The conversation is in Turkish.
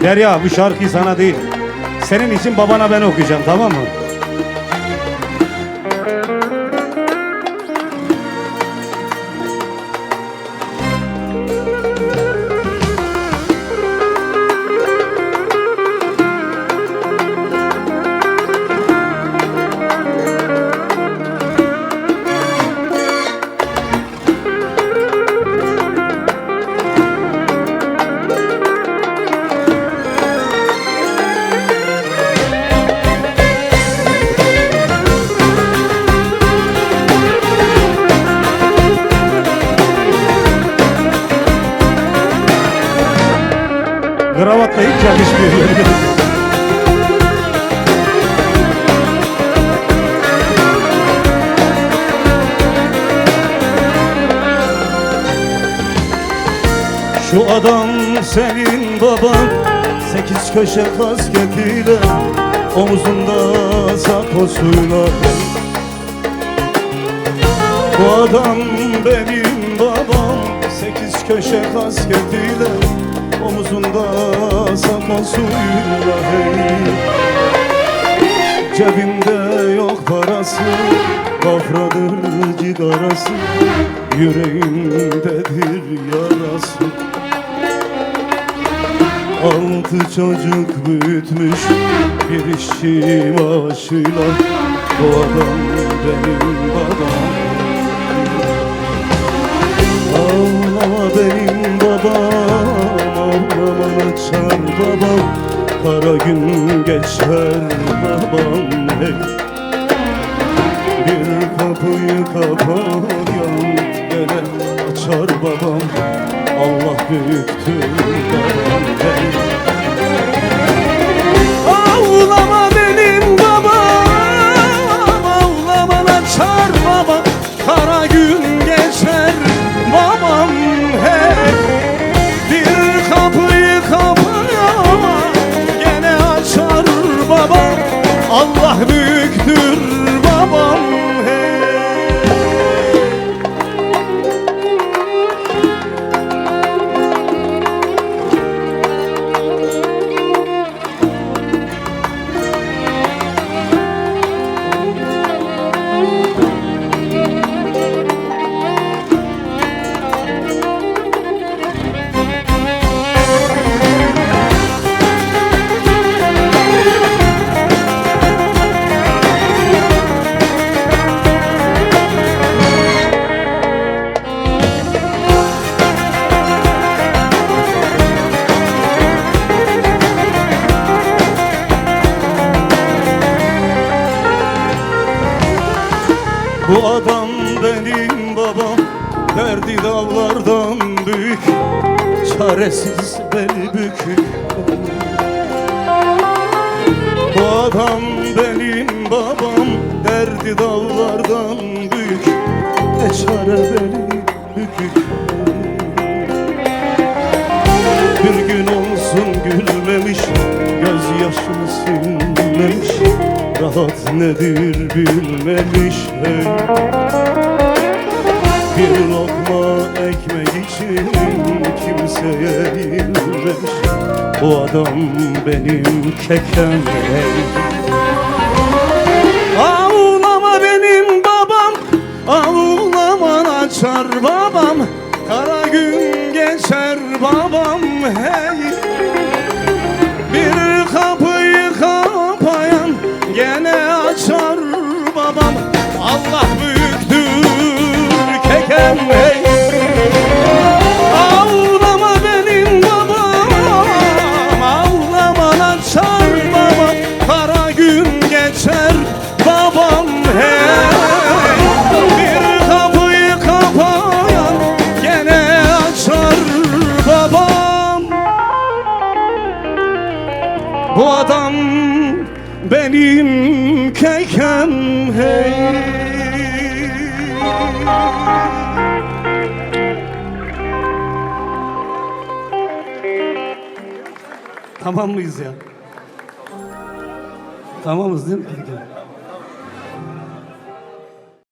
Derya bu şarkıyı sana değil. Senin için babana ben okuyacağım tamam mı? Kravatla hiç yakışmıyor. Şu adam senin baban Sekiz köşe kasketiyle Omuzunda sakosuyla Bu adam benim babam Sekiz köşe kasketiyle Omuzunda sakosuyla hey. Cebimde yok parası Gafradır cigarası Yüreğimdedir yarası. Altı çocuk büyütmüş Bir işçi maaşıyla Bu adam benim babam. Ağlama benim babam Ağlama açar babam Kara gün geçer babam. Hey Bir kapıyı kapayan Bu adam benim babam Derdi dağlardan büyük Çaresiz beli bükük. Bu adam benim babam Derdi dağlardan büyük Ne çare beli bükük. Bir gün olsun Rahat nedir bilmemiş hey. Bir lokma ekmek için kimseye yenilmemiş Bu adam benim kekem hey. Ağlama benim babam Ağlama açar babam Kara gün geçer babam hey Bu adam benim kekem hey Tamam mıyız ya? Tamamız değil mi?